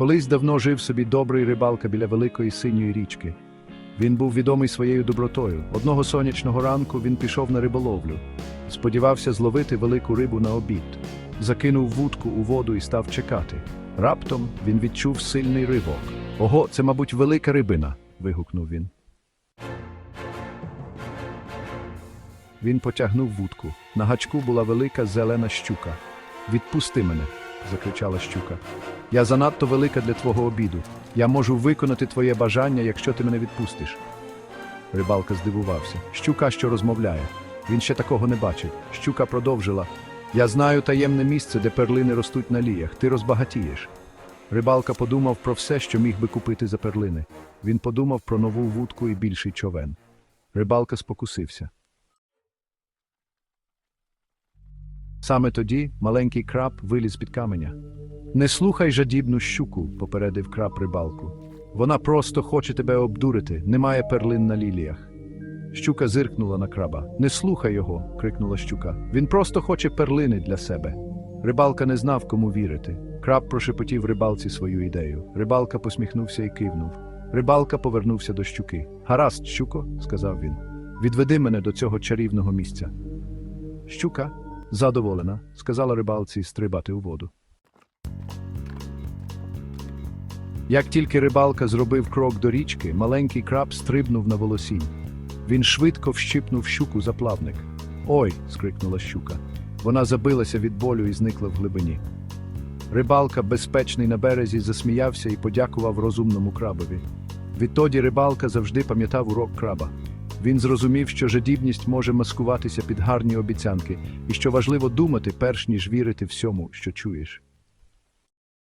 Колись давно жив собі добрий рибалка біля великої синьої річки. Він був відомий своєю добротою. Одного сонячного ранку він пішов на риболовлю. Сподівався зловити велику рибу на обід. Закинув вудку у воду і став чекати. Раптом він відчув сильний ривок. Ого, це, мабуть, велика рибина. вигукнув він. Він потягнув вудку. На гачку була велика зелена щука. Відпусти мене, закричала щука. Я занадто велика для твого обіду. Я можу виконати твоє бажання, якщо ти мене відпустиш. Рибалка здивувався. Щука, що розмовляє. Він ще такого не бачив. Щука продовжила. Я знаю таємне місце, де перлини ростуть на ліях. Ти розбагатієш. Рибалка подумав про все, що міг би купити за перлини. Він подумав про нову вудку і більший човен. Рибалка спокусився. Саме тоді маленький краб виліз під каменя. Не слухай жадібну щуку, попередив краб рибалку. Вона просто хоче тебе обдурити, немає перлин на ліліях. Щука зиркнула на краба. Не слухай його, крикнула щука. Він просто хоче перлини для себе. Рибалка не знав, кому вірити. Краб прошепотів рибалці свою ідею. Рибалка посміхнувся і кивнув. Рибалка повернувся до щуки. Гаразд, щуко, сказав він. Відведи мене до цього чарівного місця. Щука, задоволена, сказала рибалці стрибати у воду. Як тільки рибалка зробив крок до річки, маленький краб стрибнув на волосінь. Він швидко вщипнув щуку за плавник. Ой. скрикнула щука. Вона забилася від болю і зникла в глибині. Рибалка, безпечний на березі, засміявся і подякував розумному крабові. Відтоді рибалка завжди пам'ятав урок краба. Він зрозумів, що жадібність може маскуватися під гарні обіцянки, і що важливо думати, перш ніж вірити всьому, що чуєш.